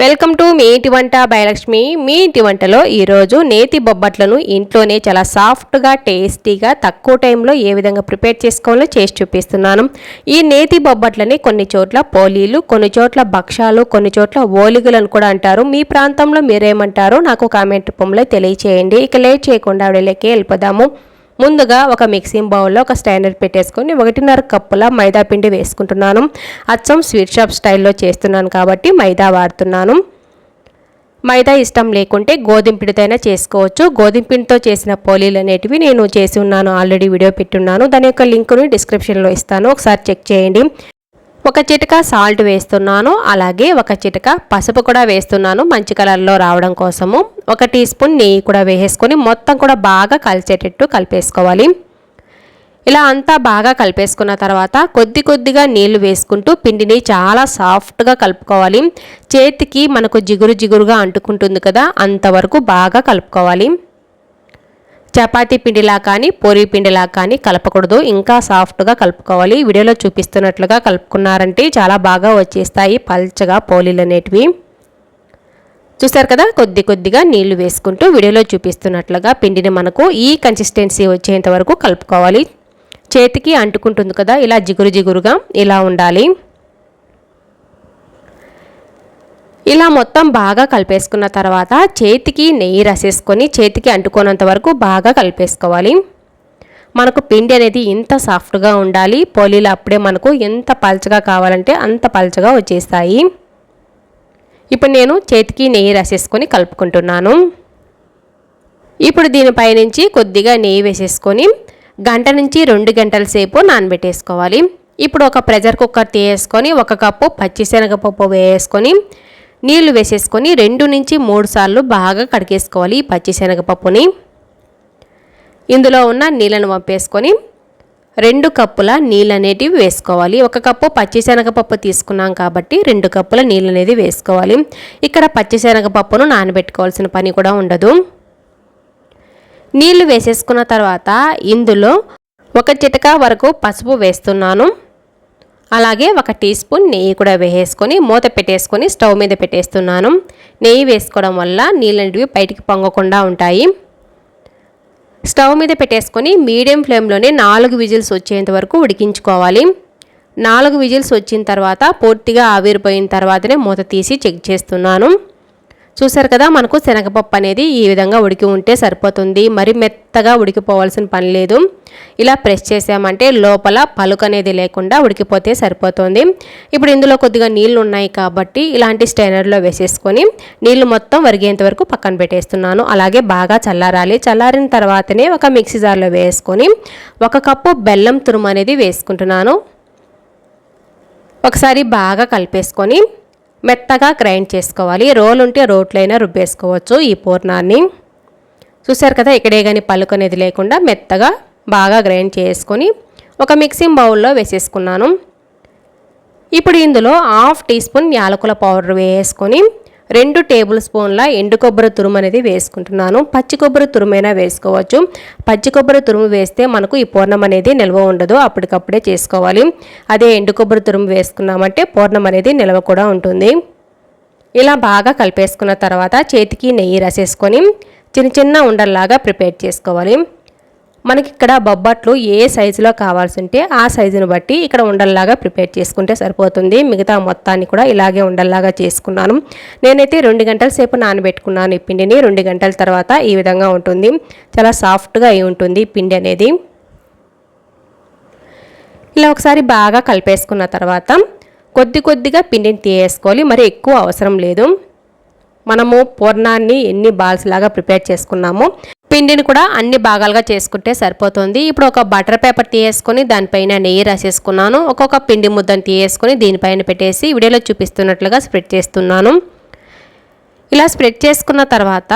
Welcome to me ఇంటి వంట భయలక్ష్మి మీ ఇంటి వంటలో ఈరోజు నేతి బొబ్బట్లను ఇంట్లోనే చాలా సాఫ్ట్గా టేస్టీగా తక్కువ టైంలో ఏ విధంగా ప్రిపేర్ చేసుకోవాలో చేసి చూపిస్తున్నాను. ఈ నేతి బొబ్బట్లని కొన్ని చోట్ల పోలీలు కొన్ని చోట్ల భక్షాలు కొన్ని చోట్ల ఓలిగులను కూడా అంటారు. మీ ప్రాంతంలో మీరేమంటారో నాకు కామెంట్ రూపంలో తెలియచేయండి. ఇక లేట్ చేయకుండా ఆవిడలేకే వెళ్ళిపోదాము. ముందుగా ఒక మిక్సింగ్ బౌల్లో ఒక స్టాండర్డ్ పెట్టేసుకొని ఒకటిన్నర కప్పుల మైదా పిండి వేసుకుంటున్నాను. అచ్చం స్వీట్ షాప్ స్టైల్లో చేస్తున్నాను కాబట్టి మైదా వాడుతున్నాను. మైదా ఇష్టం లేకుంటే గోధుమ పిండితోనే చేసుకోవచ్చు. గోధుమ పిండితో చేసిన పోలీలు అనేటివి నేను చేసి ఉన్నాను. ఆల్రెడీ వీడియో పెట్టున్నాను దాని యొక్క లింకును డిస్క్రిప్షన్లో ఇస్తాను. ఒకసారి చెక్ చేయండి. ఒక చిటక సాల్ట్ వేస్తున్నాను అలాగే ఒక చిటక పసుపు కూడా వేస్తున్నాను మంచి కలర్లో రావడం కోసము. ఒక టీ స్పూన్ నెయ్యి కూడా వేసేసుకొని మొత్తం కూడా బాగా కలిసేటట్టు కలిపేసుకోవాలి. ఇలా అంతా బాగా కలిపేసుకున్న తర్వాత కొద్ది కొద్దిగా నీళ్ళు వేసుకుంటూ పిండిని చాలా సాఫ్ట్గా కలుపుకోవాలి. చేతికి మనకు జిగురు జిగురుగా అంటుకుంటుంది కదా అంతవరకు బాగా కలుపుకోవాలి. చపాతీ పిండిలా కానీ పూరి పిండిలా కానీ కలపకూడదు. ఇంకా సాఫ్ట్గా కలుపుకోవాలి. వీడియోలో చూపిస్తున్నట్లుగా కలుపుకున్నారంటే చాలా బాగా వచ్చేస్తాయి పల్చగా పోలీలు అనేటివి. చూసారు కదా? కొద్ది కొద్దిగా నీళ్ళు వేసుకుంటూ వీడియోలో చూపిస్తున్నట్లుగా పిండిని మనకు ఈ కన్సిస్టెన్సీ వచ్చేంత వరకు కలుపుకోవాలి. చేతికి అంటుకుంటుంది కదా? ఇలా జిగురు జిగురుగా ఇలా ఉండాలి. ఇలా మొత్తం బాగా కలిపేసుకున్న తర్వాత చేతికి నెయ్యి రసేసుకొని చేతికి అంటుకోనంత వరకు బాగా కలిపేసుకోవాలి. మనకు పిండి అనేది ఇంత సాఫ్ట్గా ఉండాలి. పోలీలు అప్పుడే మనకు ఎంత పలచగా కావాలంటే అంత పలచగా వచ్చేస్తాయి. ఇప్పుడు నేను చేతికి నెయ్యి రసేసుకొని కలుపుకుంటున్నాను. ఇప్పుడు దీనిపై నుంచి కొద్దిగా నెయ్యి వేసేసుకొని గంట నుంచి రెండు గంటల సేపు నానబెట్టేసుకోవాలి. ఇప్పుడు ఒక ప్రెషర్ కుక్కర్ తీసేసుకొని ఒక కప్పు పచ్చిశనగపప్పు వేసుకొని నీళ్ళు వేసేసుకొని రెండు నుంచి మూడు సార్లు బాగా కడిగేసుకోవాలి ఈ పచ్చిశనగపప్పుని. ఇందులో ఉన్న నీళ్ళను పంపేసుకొని రెండు కప్పుల నీళ్ళు అనేటివి వేసుకోవాలి. ఒక కప్పు పచ్చిశనగపప్పు తీసుకున్నాం కాబట్టి రెండు కప్పుల నీళ్ళు అనేది వేసుకోవాలి. ఇక్కడ పచ్చిశనగపప్పును నానబెట్టుకోవాల్సిన పని కూడా ఉండదు. నీళ్ళు వేసేసుకున్న తర్వాత ఇందులో ఒక చిటకా వరకు పసుపు వేస్తున్నాను. అలాగే ఒక టీ స్పూన్ నెయ్యి కూడా వేసేసుకొని మూత పెట్టేసుకొని స్టవ్ మీద పెట్టేస్తున్నాను. నెయ్యి వేసుకోవడం వల్ల నీళ్ళంటివి బయటికి పొంగకుండా ఉంటాయి. స్టవ్ మీద పెట్టేసుకొని మీడియం ఫ్లేమ్లోనే నాలుగు విజిల్స్ వచ్చేంత వరకు ఉడికించుకోవాలి. నాలుగు విజిల్స్ వచ్చిన తర్వాత పూర్తిగా ఆవిరిపోయిన తర్వాతనే మూత తీసి చెక్ చేస్తున్నాను. చూసారు కదా మనకు శనగపప్పు అనేది ఈ విధంగా ఉడికి ఉంటే సరిపోతుంది. మరి మెత్తగా ఉడికిపోవాల్సిన పని లేదు. ఇలా ప్రెస్ చేసామంటే లోపల పలుకు అనేది లేకుండా ఉడికిపోతే సరిపోతుంది. ఇప్పుడు ఇందులో కొద్దిగా నీళ్ళు ఉన్నాయి కాబట్టి ఇలాంటి స్టైనర్లో వేసేసుకొని నీళ్ళు మొత్తం వరిగేంత వరకు పక్కన పెట్టేస్తున్నాను. అలాగే బాగా చల్లారాలి. చల్లారిన తర్వాతనే ఒక మిక్సీ జార్లో వేసుకొని ఒక కప్పు బెల్లం తురుము అనేది వేసుకుంటున్నాను. ఒకసారి బాగా కలిపేసుకొని మెత్తగా గ్రైండ్ చేసుకోవాలి. రోల్ ఉంటే రోట్లైనా రుబ్బేసుకోవచ్చు ఈ పూర్ణాన్ని. చూసారు కదా ఇక్కడే కానీ పలుకునేది లేకుండా మెత్తగా బాగా గ్రైండ్ చేసుకొని ఒక మిక్సింగ్ బౌల్లో వేసేసుకున్నాను. ఇప్పుడు ఇందులో హాఫ్ టీ స్పూన్ యాలకుల పౌడర్ వేసుకొని రెండు టేబుల్ స్పూన్ల ఎండు కొబ్బరి తురుము అనేది వేసుకుంటున్నాను. పచ్చి కొబ్బరి తురుమైనా వేసుకోవచ్చు. పచ్చి కొబ్బరి తురుము వేస్తే మనకు ఈ పూర్ణం అనేది నిల్వ ఉండదు. అప్పటికప్పుడే చేసుకోవాలి. అదే ఎండు కొబ్బరి తురుము వేసుకున్నామంటే పూర్ణం అనేది నిల్వ కూడా ఉంటుంది. ఇలా బాగా కలిపేసుకున్న తర్వాత చేతికి నెయ్యి రసేసుకొని చిన్న చిన్న ఉండల్లాగా ప్రిపేర్ చేసుకోవాలి. మనకి ఇక్కడ బొబ్బట్లు ఏ సైజులో కావాల్సి ఉంటే ఆ సైజును బట్టి ఇక్కడ ఉండల్లాగా ప్రిపేర్ చేసుకుంటే సరిపోతుంది. మిగతా మొత్తాన్ని కూడా ఇలాగే ఉండల్లాగా చేసుకున్నాను. నేనైతే రెండు గంటల సేపు నానబెట్టుకున్నాను ఈ పిండిని. రెండు గంటల తర్వాత ఈ విధంగా ఉంటుంది. చాలా సాఫ్ట్గా అయి ఉంటుంది పిండి అనేది. ఇలా ఒకసారి బాగా కలిపేసుకున్న తర్వాత కొద్ది కొద్దిగా పిండిని తీయేసుకోవాలి మరి ఎక్కువ అవసరం లేదు. మనము పూర్ణాన్ని ఎన్ని బాల్స్ లాగా ప్రిపేర్ చేసుకున్నామో పిండిని కూడా అన్ని భాగాలుగా చేసుకుంటే సరిపోతుంది. ఇప్పుడు ఒక బటర్ పేపర్ తీయేసుకొని దానిపైన నెయ్యి రాసేసుకున్నాను. ఒక్కొక్క పిండి ముద్దను తీయేసుకొని దీనిపైన పెట్టేసి వీడియోలో చూపిస్తున్నట్లుగా స్ప్రెడ్ చేస్తున్నాను. ఇలా స్ప్రెడ్ చేసుకున్న తర్వాత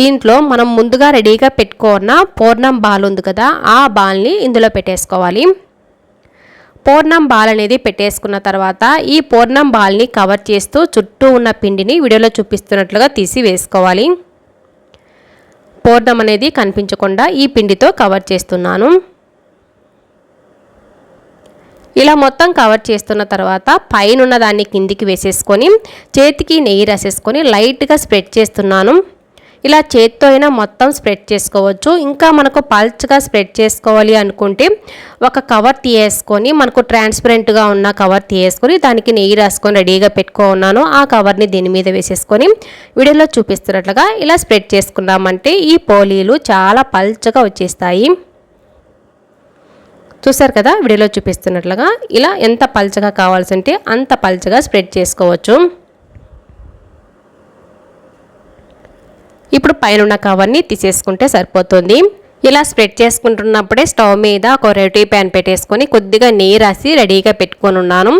దీంట్లో మనం ముందుగా రెడీగా పెట్టుకున్న పూర్ణం బాల్ ఉంది కదా ఆ బాల్ని ఇందులో పెట్టేసుకోవాలి. పూర్ణం బాల్ అనేది పెట్టేసుకున్న తర్వాత ఈ పూర్ణం బాల్ని కవర్ చేస్తూ చుట్టూ ఉన్న పిండిని వీడియోలో చూపిస్తున్నట్లుగా తీసి వేసుకోవాలి. పూర్ణం అనేది కనిపించకుండా ఈ పిండితో కవర్ చేస్తున్నాను. ఇలా మొత్తం కవర్ చేస్తున్న తర్వాత పైన దాన్ని కిందికి వేసేసుకొని చేతికి నెయ్యి రాసేసుకొని లైట్గా స్ప్రెడ్ చేస్తున్నాను. ఇలా చేత్తో అయినా మొత్తం స్ప్రెడ్ చేసుకోవచ్చు. ఇంకా మనకు పల్చగా స్ప్రెడ్ చేసుకోవాలి అనుకుంటే ఒక కవర్ తీయేసుకొని మనకు ట్రాన్స్పరెంట్గా ఉన్న కవర్ తీయేసుకొని దానికి నెయ్యి రాసుకొని రెడీగా పెట్టుకో ఉన్నాను. ఆ కవర్ని దీని మీద వేసేసుకొని వీడియోలో చూపిస్తున్నట్లుగా ఇలా స్ప్రెడ్ చేసుకున్నామంటే ఈ పోలీలు చాలా పల్చగా వచ్చేస్తాయి. చూసారు కదా వీడియోలో చూపిస్తున్నట్లుగా ఇలా ఎంత పల్చగా కావాల్సి ఉంటే అంత పల్చగా స్ప్రెడ్ చేసుకోవచ్చు. ఇప్పుడు పైన కవర్ని తీసేసుకుంటే సరిపోతుంది. ఇలా స్ప్రెడ్ చేసుకుంటున్నప్పుడే స్టవ్ మీద ఒక రెడీ ప్యాన్ పెట్టేసుకొని కొద్దిగా నెయ్యి రాసి రెడీగా పెట్టుకొని ఉన్నాను.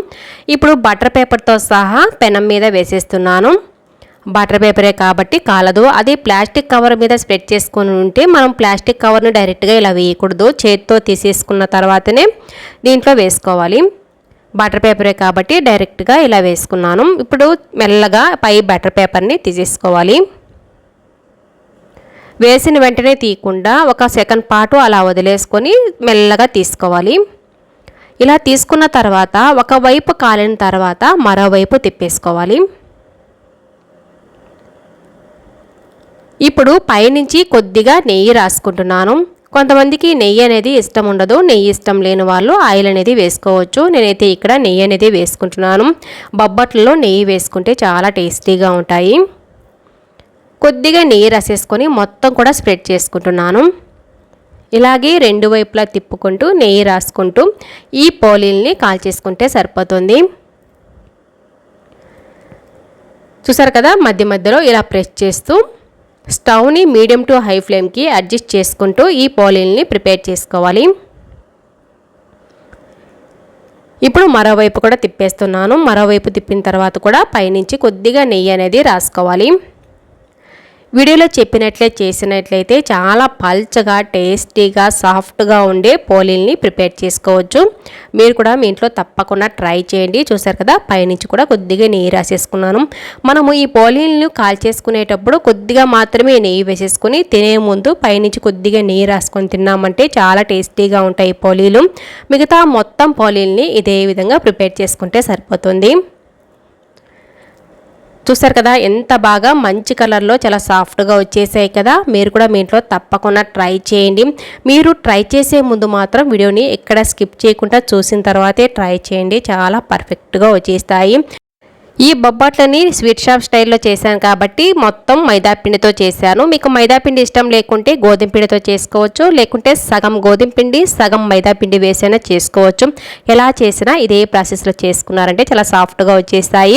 ఇప్పుడు బటర్ పేపర్తో సహా పెనం మీద వేసేస్తున్నాను. బటర్ పేపరే కాబట్టి కాలదు. అది ప్లాస్టిక్ కవర్ మీద స్ప్రెడ్ చేసుకొని ఉంటే మనం ప్లాస్టిక్ కవర్ను డైరెక్ట్గా ఇలా వేయకూడదు. చేతితో తీసేసుకున్న తర్వాతనే దీంట్లో వేసుకోవాలి. బటర్ పేపరే కాబట్టి డైరెక్ట్గా ఇలా వేసుకున్నాను. ఇప్పుడు మెల్లగా పై బటర్ పేపర్ని తీసేసుకోవాలి. వేసిన వెంటనే తీయకుండా ఒక సెకండ్ పాటు అలా వదిలేసుకొని మెల్లగా తీసుకోవాలి. ఇలా తీసుకున్న తర్వాత ఒకవైపు కాలిన తర్వాత మరోవైపు తిప్పేసుకోవాలి. ఇప్పుడు పైనుంచి కొద్దిగా నెయ్యి రాసుకుంటున్నాను. కొంతమందికి నెయ్యి అనేది ఇష్టం ఉండదు. నెయ్యి ఇష్టం లేని వాళ్ళు ఆయిల్ అనేది వేసుకోవచ్చు. నేనైతే ఇక్కడ నెయ్యి అనేది వేసుకుంటున్నాను. బొబ్బట్లలో నెయ్యి వేసుకుంటే చాలా టేస్టీగా ఉంటాయి. కొద్దిగా నెయ్యి రాసేసుకొని మొత్తం కూడా స్ప్రెడ్ చేసుకుంటున్నాను. ఇలాగే రెండు వైపులా తిప్పుకుంటూ నెయ్యి రాసుకుంటూ ఈ పోలీల్ని కాల్చేసుకుంటే సరిపోతుంది. చూసారు కదా మధ్య మధ్యలో ఇలా ప్రెస్ చేస్తూ స్టవ్ని మీడియం టు హై ఫ్లేమ్కి అడ్జస్ట్ చేసుకుంటూ ఈ పోలీల్ని ప్రిపేర్ చేసుకోవాలి. ఇప్పుడు మరోవైపు కూడా తిప్పేస్తున్నాను. మరోవైపు తిప్పిన తర్వాత కూడా పైనుంచి కొద్దిగా నెయ్యి అనేది రాసుకోవాలి. వీడియోలో చెప్పినట్లే చేసినట్లయితే చాలా పల్చగా టేస్టీగా సాఫ్ట్గా ఉండే పోలీల్ని ప్రిపేర్ చేసుకోవచ్చు. మీరు కూడా మీ ఇంట్లో తప్పకుండా ట్రై చేయండి. చూసారు కదా పైనుంచి కూడా కొద్దిగా నెయ్యి రాసేసుకున్నాను. మనము ఈ పోలీల్ని కాల్చేసుకునేటప్పుడు కొద్దిగా మాత్రమే నెయ్యి వేసేసుకుని తినే ముందు పైనుంచి కొద్దిగా నెయ్యి రాసుకొని తిన్నామంటే చాలా టేస్టీగా ఉంటాయి పోలీలు. మిగతా మొత్తం పోలీల్ని ఇదే విధంగా ప్రిపేర్ చేసుకుంటే సరిపోతుంది. చూస్తారు కదా ఎంత బాగా మంచి కలర్లో చాలా సాఫ్ట్గా వచ్చేసాయి కదా. మీరు కూడా మీ ఇంట్లో తప్పకుండా ట్రై చేయండి. మీరు ట్రై చేసే ముందు మాత్రం వీడియోని ఎక్కడ స్కిప్ చేయకుండా చూసిన తర్వాతే ట్రై చేయండి. చాలా పర్ఫెక్ట్గా వచ్చేస్తాయి. ఈ బొబ్బట్లని స్వీట్ షాప్ స్టైల్లో చేశాను కాబట్టి మొత్తం మైదాపిండితో చేశాను. మీకు మైదాపిండి ఇష్టం లేకుంటే గోధుమ పిండితో చేసుకోవచ్చు లేకుంటే సగం గోధుమ పిండి సగం మైదాపిండి వేసైనా చేసుకోవచ్చు. ఎలా చేసినా ఇదే ప్రాసెస్లో చేసుకున్నారంటే చాలా సాఫ్ట్గా వచ్చేస్తాయి.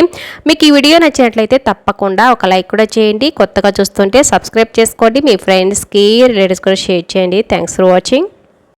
మీకు ఈ వీడియో నచ్చినట్లయితే తప్పకుండా ఒక లైక్ కూడా చేయండి. కొత్తగా చూస్తుంటే సబ్స్క్రైబ్ చేసుకోండి. మీ ఫ్రెండ్స్కి రిలేటివ్స్ కూడా షేర్ చేయండి. Thanks for watching.